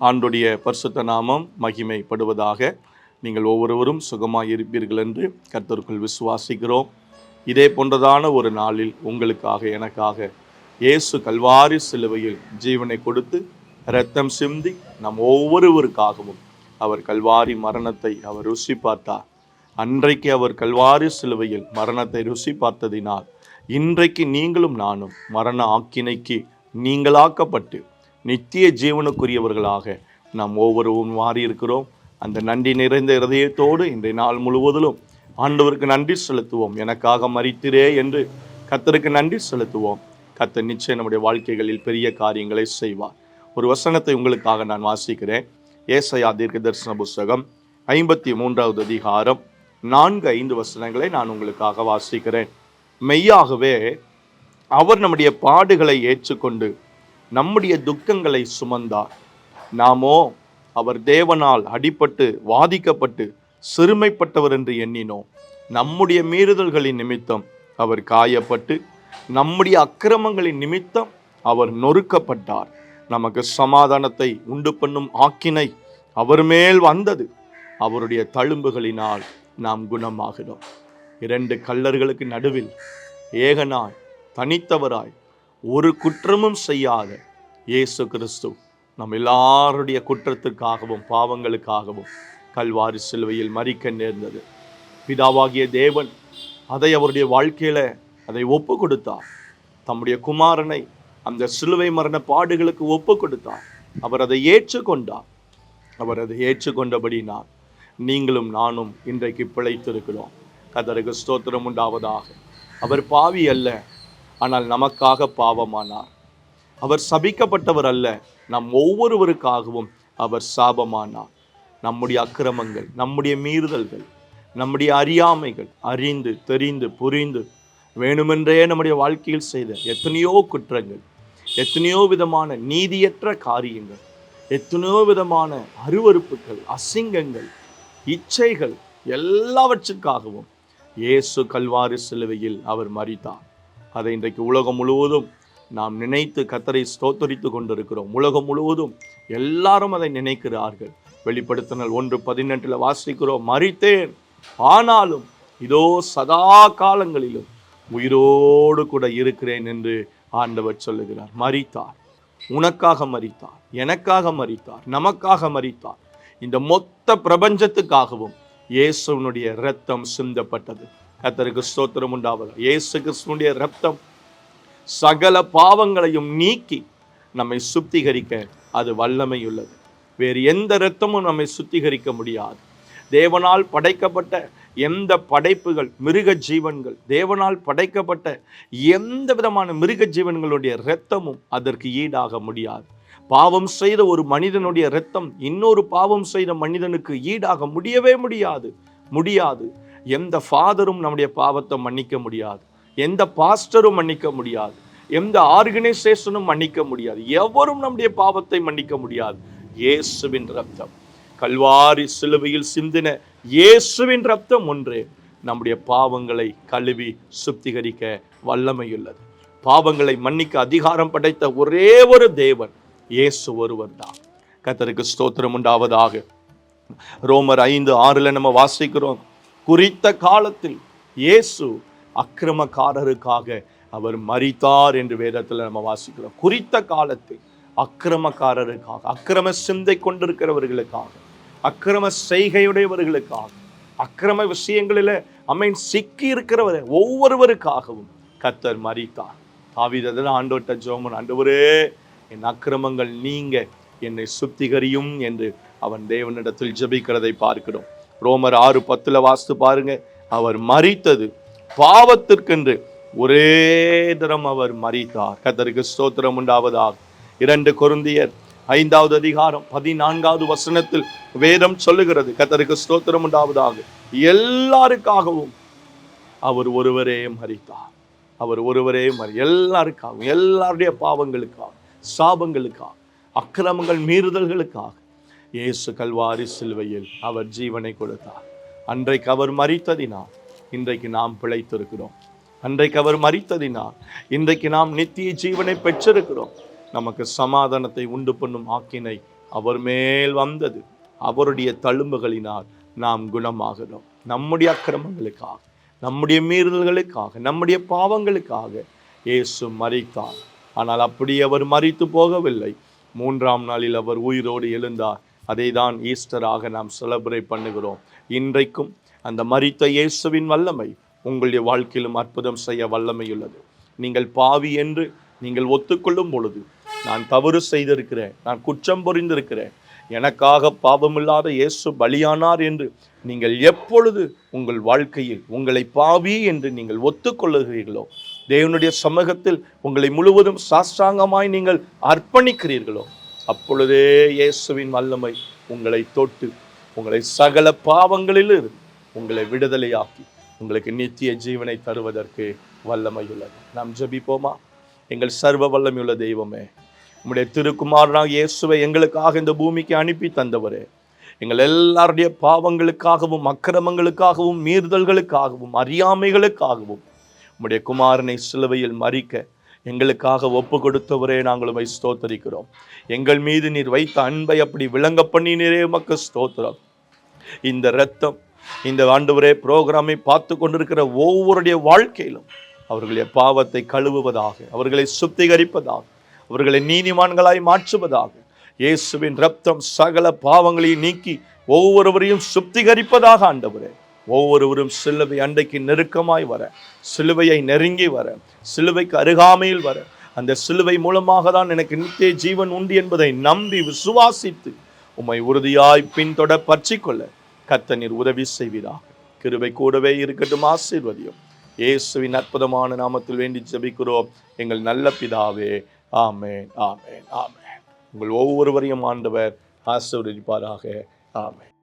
ஆண்டுடைய பரிசுத்த நாமம் மகிமைப்படுவதாக நீங்கள் ஒவ்வொருவரும் சுகமாக இருப்பீர்கள் என்று கர்த்தருக்குள் விசுவாசிக்கிறோம். இதே போன்றதான ஒரு நாளில் உங்களுக்காக எனக்காக இயேசு கல்வாரி சிலுவையில் ஜீவனை கொடுத்து இரத்தம் சிந்தி நம் ஒவ்வொருவருக்காகவும் அவர் கல்வாரி மரணத்தை அவர் ருசி பார்த்தார் அன்றைக்கு அவர் கல்வாரி சிலுவையில் மரணத்தை ருசி பார்த்ததினால் இன்றைக்கு நீங்களும் நானும் மரண ஆக்கினைக்கு நீங்களாக்கப்பட்டு நித்திய ஜீவனுக்குரியவர்களாக நாம் ஒவ்வொருவரும் மாறி இருக்கிறோம் அந்த நன்றி நிறைந்த இருதயத்தோடு இன்றைய நாள் முழுவதிலும் ஆண்டவருக்கு நன்றி செலுத்துவோம். எனக்காக மறித்திரே என்று கத்தருக்கு நன்றி செலுத்துவோம். கத்தர் நிச்சயம் நம்முடைய வாழ்க்கைகளில் பெரிய காரியங்களை செய்வார். ஒரு வசனத்தை உங்களுக்காக நான் வாசிக்கிறேன். ஏசையா தீர்க்க தரிசன புஸ்தகம் ஐம்பத்தி மூன்றாவது அதிகாரம் நான்கு ஐந்து வசனங்களை நான் உங்களுக்காக வாசிக்கிறேன். மெய்யாகவே அவர் நம்முடைய பாடுகளை ஏற்றுக்கொண்டு நம்முடைய துக்கங்களை சுமந்தார். நாமோ அவர் தேவனால் அடிபட்டு வாதிக்கப்பட்டு சிறுமைப்பட்டவர் என்று எண்ணினோம். நம்முடைய மீறுதல்களின் நிமித்தம் அவர் காயப்பட்டு நம்முடைய அக்கிரமங்களின் நிமித்தம் அவர் நொறுக்கப்பட்டார். நமக்கு சமாதானத்தை உண்டு பண்ணும் ஆக்கினை அவர் மேல் வந்தது. அவருடைய தழும்புகளினால் நாம் குணமாகிறோம் இரண்டு கள்ளர்களுக்கு நடுவில் ஏகனாய் தனித்தவராய் ஒரு குற்றமும் செய்யாத இயேசு கிறிஸ்து நம் எல்லாருடைய குற்றத்திற்காகவும் பாவங்களுக்காகவும் கல்வாரி சிலுவையில் மறிக்க நேர்ந்தது. பிதாவாகிய தேவன் அதை அவருடைய வாழ்க்கையில் அதை ஒப்பு கொடுத்தார். தம்முடைய குமாரனை அந்த சிலுவை மரண பாடுகளுக்கு ஒப்பு கொடுத்தார். அவர் அதை ஏற்றுக்கொண்டார். அவர் அதை ஏற்றுக்கொண்டபடினால் நீங்களும் நானும் இன்றைக்கு பிழைத்திருக்கிறோம். கதருக்கு ஸ்தோத்திரம் உண்டாவதாக. அவர் பாவி அல்ல ஆனால் நமக்காக பாவமானார். அவர் சபிக்கப்பட்டவர் அல்ல நம் ஒவ்வொருவருக்காகவும் அவர் சாபமானார். நம்முடைய அக்கிரமங்கள் நம்முடைய மீறுதல்கள் நம்முடைய அறியாமைகள் அறிந்து தெரிந்து புரிந்து வேணுமென்றே நம்முடைய வாழ்க்கையில் செய்த எத்தனையோ குற்றங்கள் எத்தனையோ விதமான நீதியற்ற காரியங்கள் எத்தனையோ விதமான அருவறுப்புகள் அசிங்கங்கள் இச்சைகள் எல்லாவற்றுக்காகவும் இயேசு கல்வாரி சிலுவையில் அவர் மறித்தார் அதை இன்றைக்கு உலகம் முழுவதும் நாம் நினைத்து கத்தரை ஸ்தோத்தரித்து கொண்டிருக்கிறோம். உலகம் முழுவதும் எல்லாரும் அதை நினைக்கிறார்கள். வெளிப்படுத்தினல் ஒன்று பதினெட்டில் வாசிக்கிறோம் மறித்தேன் ஆனாலும் இதோ சதா காலங்களிலும் உயிரோடு கூட இருக்கிறேன் என்று ஆண்டவர் சொல்லுகிறார். மறித்தார் உனக்காக மறித்தார் எனக்காக மறித்தார் நமக்காக மறித்தார் இந்த மொத்த பிரபஞ்சத்துக்காகவும் இயேசுவனுடைய இரத்தம் சிந்தப்பட்டது. கத்தருக்கு ஸ்தோத்திரம் உண்டாவது இயேசு கிறிஸ்துவனுடைய ரத்தம் சகல பாவங்களையும் நீக்கி நம்மை சுத்திகரிக்க அது வல்லமையுள்ளது. வேறு எந்த இரத்தமும் நம்மை சுத்திகரிக்க முடியாது. தேவனால் படைக்கப்பட்ட எந்த படைப்புகள் மிருக ஜீவன்கள் தேவனால் படைக்கப்பட்ட எந்த விதமான மிருக ஜீவன்களுடைய இரத்தமும் அதற்கு ஈடாக முடியாது. பாவம் செய்த ஒரு மனிதனுடைய இரத்தம் இன்னொரு பாவம் செய்த மனிதனுக்கு ஈடாக முடியவே முடியாது. முடியாது. எந்த ஃபாதரும் நம்முடைய பாவத்தை மன்னிக்க முடியாது. எந்த பாஸ்டரும் மன்னிக்க முடியாது. எந்த ஆர்கனைசேஷனும் மன்னிக்க முடியாது. எவரும் நம்முடைய பாவத்தை மன்னிக்க முடியாது. இயேசுவின் ரத்தம் கல்வாரி சிலுவையில் சிந்தின இயேசுவின் ரத்தம் ஒன்று நம்முடைய பாவங்களை கழுவி சுத்திகரிக்க வல்லமையுள்ளது. பாவங்களை மன்னிக்க அதிகாரம் படைத்த ஒரே ஒரு தேவன் இயேசு ஒருவர் தான். கத்தருக்கு ஸ்தோத்திரம் உண்டாவதாக. ரோமர் ஐந்து ஆறில் நம்ம வாசிக்கிறோம். குறித்த காலத்தில் இயேசு அக்கிரமக்காரருக்காக அவர் மரித்தார் என்று வேதத்தில் நம்ம வாசிக்கிறோம். குறித்த காலத்தில் அக்கிரமக்காரருக்காக அக்கிரம சிந்தை கொண்டிருக்கிறவர்களுக்காக அக்கிரம செய்கையுடையவர்களுக்காக அக்கிரம விஷயங்களில் அமீன் சிக்கி இருக்கிறவர் ஒவ்வொருவருக்காகவும் கத்தர் மறித்தார் தாவிதன் ஆண்டோட்ட ஜோமன் ஆண்டவரே என் அக்கிரமங்கள் நீங்க என்னை சுத்திகரியும் என்று அவன் தேவனிடத்தில் ஜெபிக்கிறதை பார்க்கிறோம். ரோமர் ஆறு பத்தில் வாஸ்து பாருங்க. அவர் மறித்தது பாவத்திற்கென்று. ஒரே தரம் அவர் மறித்தார் கத்தருக்கு ஸ்தோத்திரம் உண்டாவதாக. இரண்டு குருந்தியர் ஐந்தாவது அதிகாரம் பதினான்காவது வசனத்தில் வேதம் சொல்லுகிறது. கத்தருக்கு ஸ்தோத்திரம் உண்டாவதாக. எல்லாருக்காகவும் அவர் ஒருவரே மறித்தார் அவர் ஒருவரே மறி எல்லாருக்காகவும் எல்லாருடைய பாவங்களுக்காக சாபங்களுக்காக அக்கிரமங்கள் மீறுதல்களுக்காக இயேசு கல்வாரி சிலுவையில் அவர் ஜீவனை கொடுத்தார். அன்றைக்கு அவர் மறித்ததினால் இன்றைக்கு நாம் பிழைத்திருக்கிறோம். அன்றைக்கு அவர் மறித்ததினால் இன்றைக்கு நாம் நித்திய ஜீவனை பெற்றிருக்கிறோம். நமக்கு சமாதானத்தை உண்டு பண்ணும் ஆக்கினை அவர் மேல் வந்தது. அவருடைய தழும்புகளினால் நாம் குணமாகிறோம். நம்முடைய அக்கிரமங்களுக்காக நம்முடைய மீறுதல்களுக்காக நம்முடைய பாவங்களுக்காக இயேசு மறித்தார் ஆனால் அப்படி அவர் மறித்து போகவில்லை. மூன்றாம் நாளில் அவர் உயிரோடு எழுந்தார். அதை தான் ஈஸ்டராக நாம் செலப்ரேட் பண்ணுகிறோம். இன்றைக்கும் அந்த மரித்த இயேசுவின் வல்லமை உங்களுடைய வாழ்க்கையிலும் அற்புதம் செய்ய வல்லமையுள்ளது. நீங்கள் பாவி என்று நீங்கள் ஒத்துக்கொள்ளும் பொழுது நான் தவறு செய்திருக்கிறேன் நான் குற்றம் புரிந்திருக்கிறேன். எனக்காக பாவமில்லாத இயேசு பலியானார் என்று நீங்கள் எப்பொழுது உங்கள் வாழ்க்கையில் உங்களை பாவி என்று நீங்கள் ஒத்துக்கொள்ளுகிறீர்களோ தேவனுடைய சமூகத்தில் உங்களை முழுவதும் சாஸ்தாங்கமாய் நீங்கள் அர்ப்பணிக்கிறீர்களோ அப்பொழுதே இயேசுவின் வல்லமை உங்களை தொட்டு உங்களை சகல பாவங்களிலிருந்து உங்களை விடுதலையாக்கி உங்களுக்கு நித்திய ஜீவனை தருவதற்கு வல்லமை உள்ளது நாம் ஜபிப்போமா? எங்கள் சர்வ வல்லமையுள்ள தெய்வமே உங்களுடைய திருக்குமாரனாக இயேசுவை எங்களுக்காக இந்த பூமிக்கு அனுப்பி தந்தவரே எங்கள் எல்லாருடைய பாவங்களுக்காகவும் அக்கிரமங்களுக்காகவும் மீறுதல்களுக்காகவும் அறியாமைகளுக்காகவும் உம்முடைய குமாரனை சிலுவையில் மறிக்க எங்களுக்காக ஒப்பு கொடுத்தவரே நாங்கள் உமை ஸ்தோத்தரிக்கிறோம். எங்கள் மீது நீர் வைத்த அன்பை அப்படி விளங்க பண்ணினரே உமக்கு ஸ்தோத்திரம். இந்த ரத்தம் இந்த ஆண்டவரே புரோகிராமை பார்த்து கொண்டிருக்கிற ஒவ்வொருடைய வாழ்க்கையிலும் அவர்களுடைய பாவத்தை கழுவுவதாக அவர்களை சுத்திகரிப்பதாக அவர்களை நீதிமான்களாய் மாற்றுவதாக இயேசுவின் ரத்தம் சகல பாவங்களையும் நீக்கி ஒவ்வொருவரையும் சுத்திகரிப்பதாக ஆண்டவரே. ஒவ்வொருவரும் சிலுவை அண்டைக்கு நெருக்கமாய் வர சிலுவையை நெருங்கி வர சிலுவைக்கு அருகாமையில் வர அந்த சிலுவை மூலமாக தான் எனக்கு நித்திய ஜீவன் உண்டு என்பதை நம்பி விசுவாசித்து உம்மை உறுதியாய் பின்தொட பற்றிக்கொள்ள கர்த்தர் உதவி செய்வீராக. கிருபை கூடவே இருக்கட்டும் ஆசீர்வதியும். இயேசுவின் அற்புதமான நாமத்தில் வேண்டி ஜபிக்கிறோம். எங்கள் நல்ல பிதாவே ஆமேன் ஆமேன் ஆமேன். உங்கள் ஒவ்வொருவரையும் ஆண்டவர் ஆசீர்வதிப்பாராக. ஆமேன்.